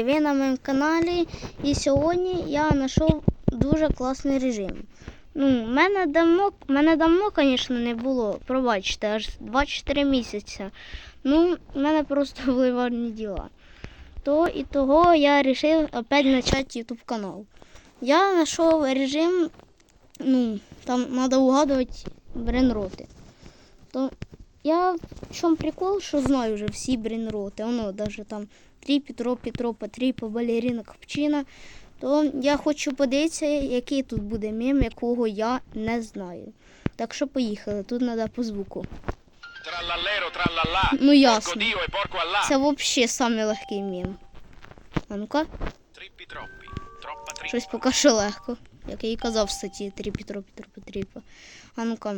Ви на моєму каналі і сьогодні я знайшов дуже класний режим. Ну, мене давно, мене давно, звісно, не було, пробачте, аж 24 місяці. Ну, в мене просто були важні діла. То і того я вирішив опять почати YouTube канал. Я знайшов режим, ну, там треба угадувати бренроти. То я в чому прикол, що знаю вже всі бренроти. Воно навіть там три Петро, Петро, Патріпа, балерина, Капчина. То я хочу подивитися, який тут буде мем, якого я не знаю. Так що поїхали, тут треба по звуку. Ну, ясно. E. Це взагалі самий легкий мем. А ну-ка, щось поки що легко. Як я і казав в статті 3 Петро, Петро, Патріпа. А ну-ка.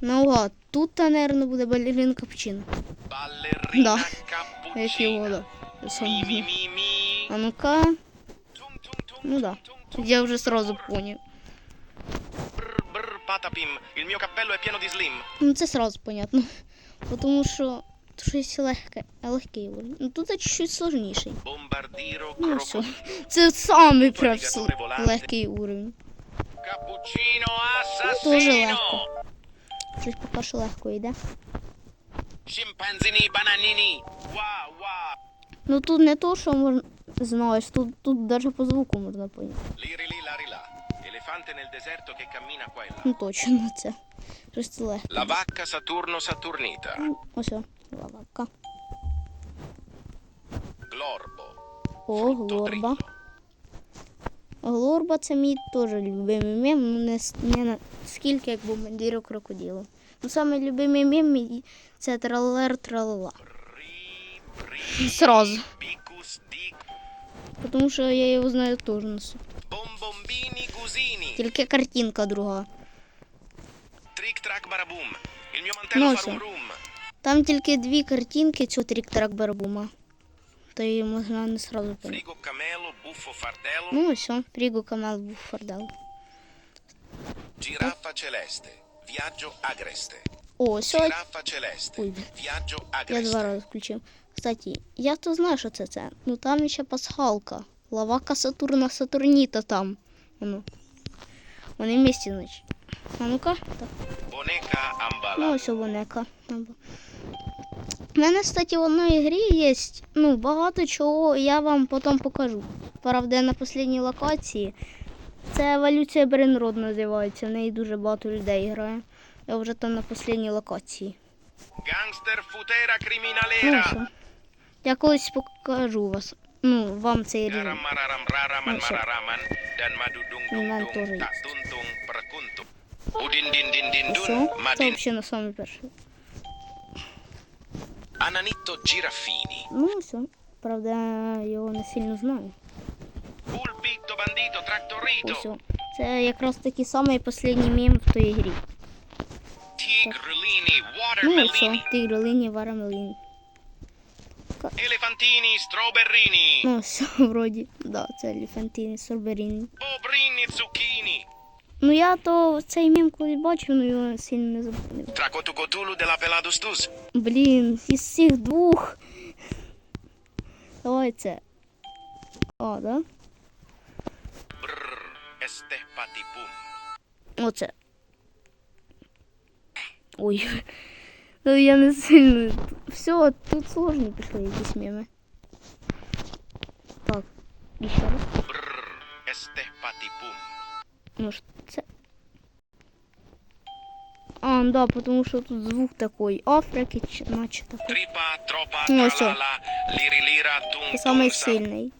Наугад, тут, мабуть, буде балерина Капчина. Ballerina Да. cappuccina. А ну-ка. Ну да. Я вже сразу slim. Ну це сразу понятно. Тому що тут щось легке, легкий уровень. Ну тут чуть-чуть сложніший. Ну все. Це самий прям легкий уровень. Cappuccino Дуже легко. Щось поки що легко йде. Bananini. Wow, wow. Ну тут не то, що можна знаєш, тут, тут навіть по звуку можна поняти. Elefante nel deserto che cammina qua e là. Ну точно це. Щось це легко. La vacca Saturno Saturnita. Ну, Ось о, лавака. Glorbo. О, глорба. Глорба це мій теж любимий мем, не, не на скільки як бомбардіро крокодилу. Ну саме любимий мем мій це тралер тралала. Сразу. bicus dic. Тому що я його знаю. Bombombini. Тільки картинка друга. Ну, все. Там тільки дві картинки цього трік-трак барабума. То її можна не сразу fardello. Ну все, Фрігу Камел був фардал. Giraffa celeste. Viaggio agreste. О, celeste. Ой. Я два рази включив. Кстати, я то знаю, що це це. Ну там ще пасхалка. Лавака Сатурна Сатурніта там. Ну. Вони вместе, значить. А ну-ка. Так. Boneca Ну, ось вонека. У мене, кстати, в одній грі є ну, багато чого, я вам потім покажу. Правда, на останній локації. Це еволюція Бренрод називається. В неї дуже багато людей грає. Я вже там на останній локації. Gangster futera Ну, criminalera. Я колись покажу вас. Ну, вам цей рівень. Ну, все. Ну, нам Все. Це взагалі на. Ananitto giraffini. Ну, все. Правда, його не сильно знаю. Pulpito bandito trattorito. Ось. Це якраз таки самий останній мем в тій грі. Ну, все, watermelini. тигролині, варамелині. Elefantini, strawberrini. Ну, все, вроді, да, це елефантини, сорберіни. Bobrini, zucchini. Ну я то цей мем коли бачив, ну його сильно не запомнив. Tracotucotulu della peladustus. Блін, із цих двох. Давай це. А, да? Este patipum. Оце. Ой. Ну я не сильно. Все, тут сложні пішли якісь меми. Так, і ще раз. Este patipum. Це. А, да, потому що тут звук такой. Африки, наче такой. Ну, tum Це самий сильний.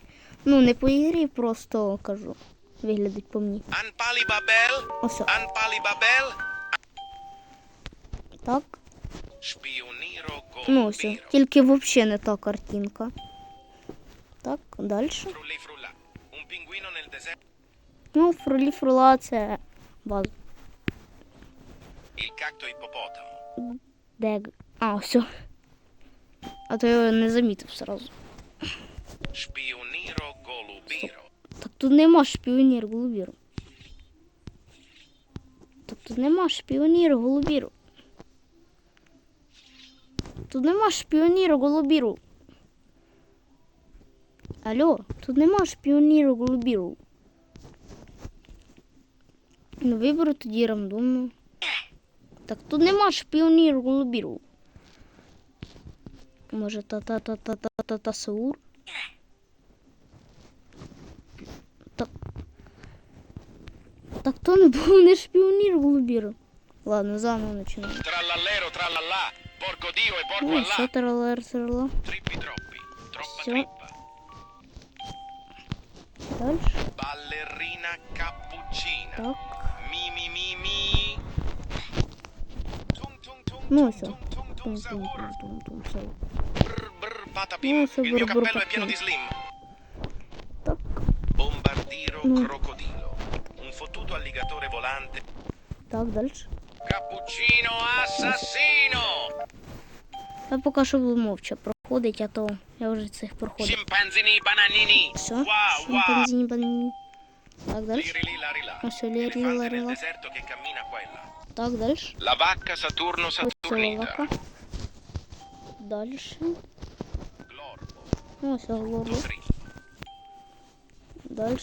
Ну, не по ігрі, просто кажу. Виглядить по мені. Ось. Так. Ну, все. Тільки взагалі не та картинка. Так, далі. Ну, фрулі фрула це база. Дег. А, все. А то я не замітив сразу. Spioniro golubiro. Так тут нема шпіонір голубіру. Так тут нема шпіонір голубіру. Тут нема шпіонір голубіру. Алло, тут нема шпіоніру голубіру. Ну, виберу тоді рандомно. Так тут нема шпіоніру голубіру. Може та-та-та-та-та-та-та Саур? Так. Так то не був не шпіонір голубіру. Ладно, заново починаємо. Trallallero, trallallà. Porco Dio e porco О, Allah. що тралер трала. Trippi troppi. Troppa Sì. trippa. Дальше. Ballerina cappuccina. Так. Mi mi mi mi. Tung tung tung Ну, tung все. tung tung tung sahur. Тум-тум-тум-тум, все. Brr brr Ну, patapim. все, Il mio brr, brr, cappello è pieno patapim. di slim. Так. Bombardiro Mm. crocodilo. Un fottuto alligatore volante. Так, дальше. Cappuccino assassino. Я поки що буду мовча проходить, а то я вже цих проходив. Scimpanzini bananini. Все, шимпанзіні банані. Так, далі. Ah, qua e là. Так, далі. La vacca Saturno Ось Saturnita. Далі. Ось. Tufri. Далі.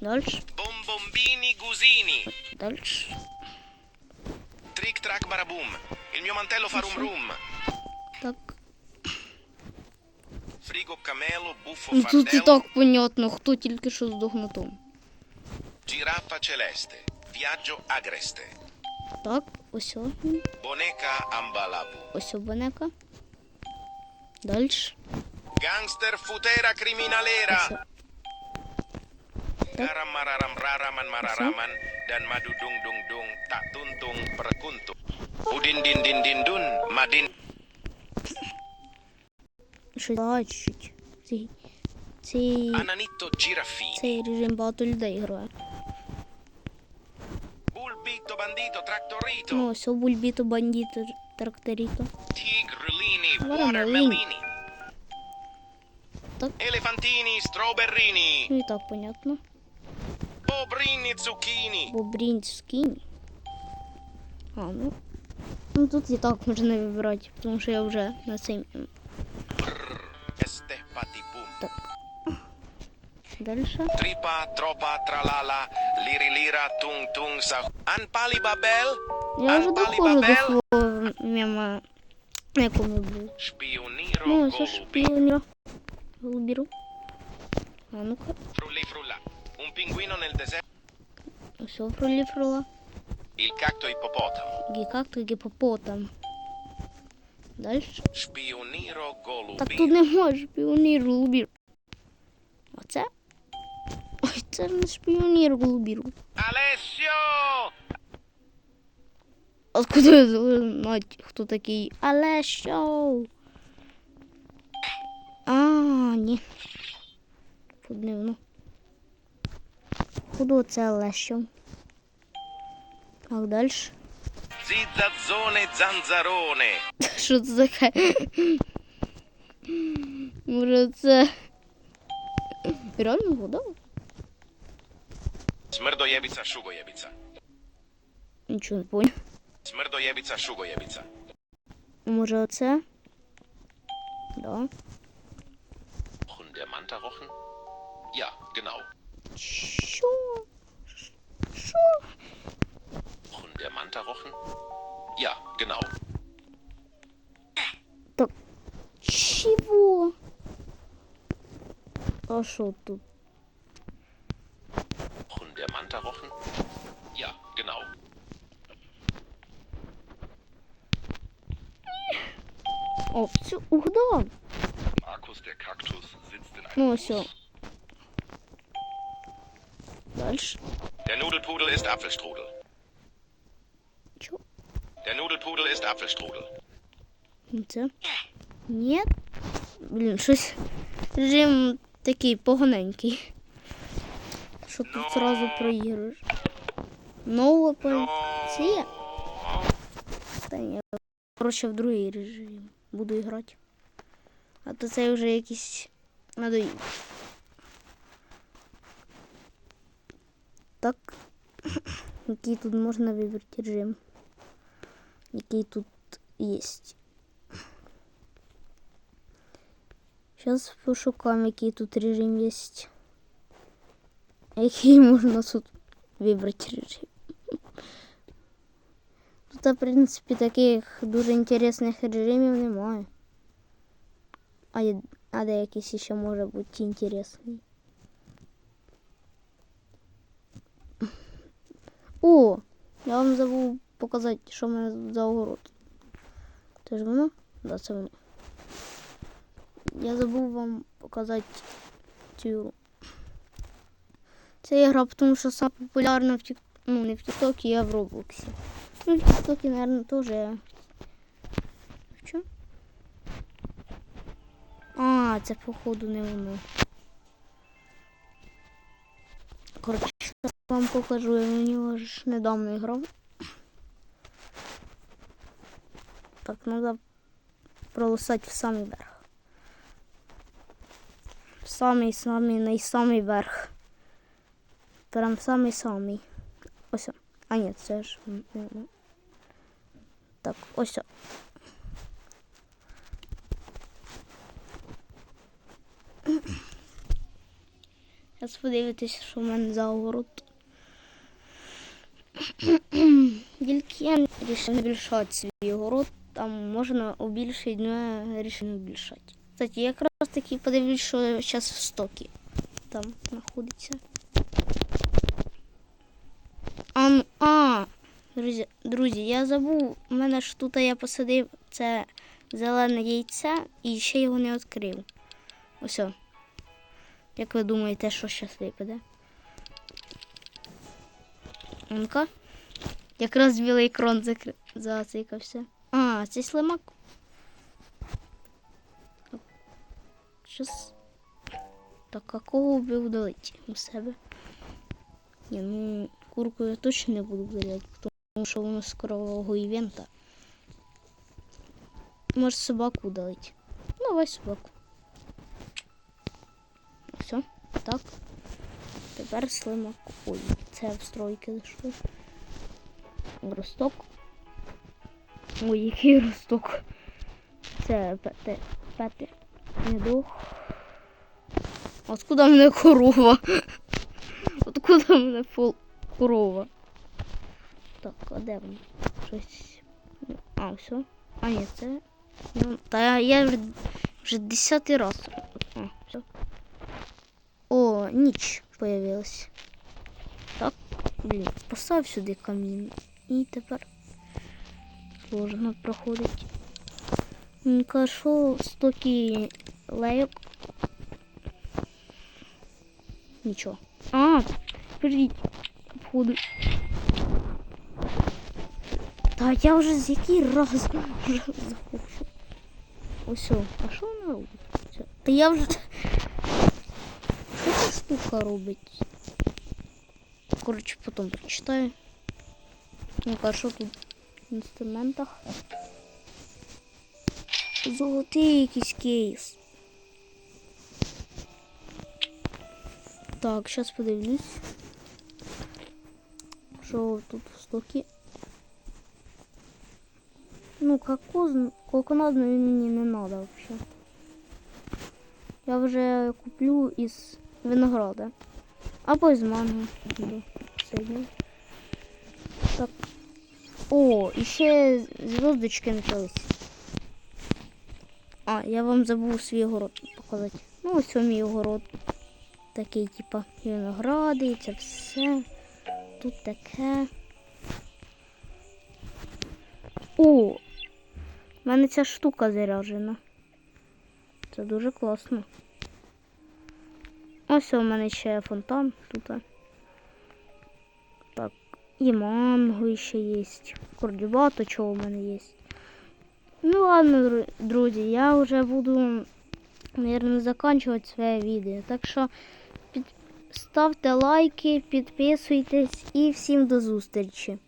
Далі. bombombini, gusini. Далі. Trick, track, baraboom. Il mio mantello fa rum rum. Так. Frigo, camelo, buffo, Ну тут і так понятно, хто тільки що на тому. Giraffa celeste. Viaggio agreste. Так, ось. о. Boneca ambalabu. Ось criminalera. Ось. о. Garam mararam raraman mararaman dan madu dung dung dung tak tuntung perkuntung. Udin din din din dun madin лагає. Цей, цей, ananitto giraffini. цей режим багато людей грає. Bulbito bandito traktorito. Ну, ось бульбіто, бандіто, тракторіто. Tigrulini watermelini. Так. Elefantini strawberrini. Ну і так понятно. Bobrini zucchini. Бобрінський. А, ну. Ну тут і так можна вибирати, тому що я вже на цей. Este patipum. Так. Далі. Tripa, tropa, tralala, liri lira, tung tung sa. Anpali babel, Я вже Анпалі доходжу до Бабел. свого мема, на якому я був. spioniro Ну, це golubi. шпіонер. Голубіру. А ну-ка. Frulli frulla. Un pinguino nel deserto. Ось проліфрила. Il cacto ippopotamo. Гікакту гіпопотам. Далі. Spioniro Так тут не може шпіонір голубір. Оце? Ой, це не шпіонір голубіру. Alessio! Откуда я знать, хто такий? Але що? А, ні. Подивно. Куди це але що? Так, далі. Zizzazzone zanzarone. Що це таке? Може це. Реально вода? Smrdojebica, šugojebica. Нічого не понял. Smrdojebica, šugojebica. Може оце? Да. Rochen der Mantarochen? Ja, genau. Що? Що? Rochen der Mantarochen? Ja, genau. Чого? А що тут? Rochen der Mantarochen? Ja, genau. О, все, угадав. Markus der Kaktus sitzt in Ну, все. Дальше. Der Nudelpudel ist Apfelstrudel. Чо? Der Nudelpudel ist Apfelstrudel. Це? Ні. Блін, щось режим такий поганенький. Що тут зразу проігруєш? Нова поліція? Та ні. Коротше, в другий режим буду грати. А то це вже якийсь надоїв. Так. Який тут можна вибрати режим? Який тут є? Зараз пошукаємо, який тут режим є. Який можна тут вибрати режим. Тут, в принципі, таких дуже інтересних режимів немає. А, є- а деякийсь ще може бути інтересний. О! Я вам забув показати, що в мене за огород. Це ж воно? Да, це воно. Я забув вам показати цю. Це ігра, тому що саме популярна в тік... ну, не в Тіктокі, а в Роблоксі. Ну, в Тіктокі, мабуть, теж. В? А, це походу не воно. Коротше, вам покажу, я на нього ж недавно грав. Так, треба пролисати в самий верх. В самий самий найсамий верх. Прям в самий самий. Ось. А ні, це ж. Так, ось. о. Зараз подивитися, що в мене за огород. Тільки я вирішив збільшати свій огород, там можна убільшити, але я вирішив не збільшати. Кстати, я якраз таки подивлюсь, що зараз в стокі там знаходиться. А, а друзі, друзі, я забув, у мене ж тут я посадив це зелене яйце і ще його не відкрив. Ось. Як ви думаєте, що зараз випаде? Ну-ка. Якраз білий екран закр... зацикався. А, це слимак. Щас. Так, а кого би удалити у себе? Ні, ну курку я точно не буду вдаляти, тому що воно з кровавого івента. Може собаку удалити. Ну, давай собаку. Так. Тепер слимак. Ой, це в стройки. Росток. Ой, який росток. Це пете, пете. Недух. Откуда мене корова? Откуда мене фол... корова? Так, а де вона? Щось. А, все. А, ні, це. Та я вже десятий раз. А, все. О, ніч появилась. Так, блін, постав сюди камін. І тепер можна проходити. Мені каже, що стоки лейок. Нічого. А, подождіть, входу. Та я вже з який раз вже захочу. Ось, о, а що вона робить? Все. Та я вже. Штука робить? Коротше, потім прочитаю. Ну-ка, тут в інструментах? Золотий якийсь кейс. Так, зараз подивлюсь. Що тут в стокі? Ну, кокос, коконат мені не надо вообще. Я вже куплю із винограда. Або із манго. Так. О, і ще зв'язочки почались. А, я вам забув свій огород показати. Ну, ось у мій огород. Такий, типа, виногради, і це все. Тут таке. О! У мене ця штука заряджена. Це дуже класно. Ось у мене ще фонтан тут. Так, і манго ще є. Корді чого у мене є. Ну ладно, друзі, я вже буду, мабуть, закінчувати своє відео. Так що під... ставте лайки, підписуйтесь і всім до зустрічі.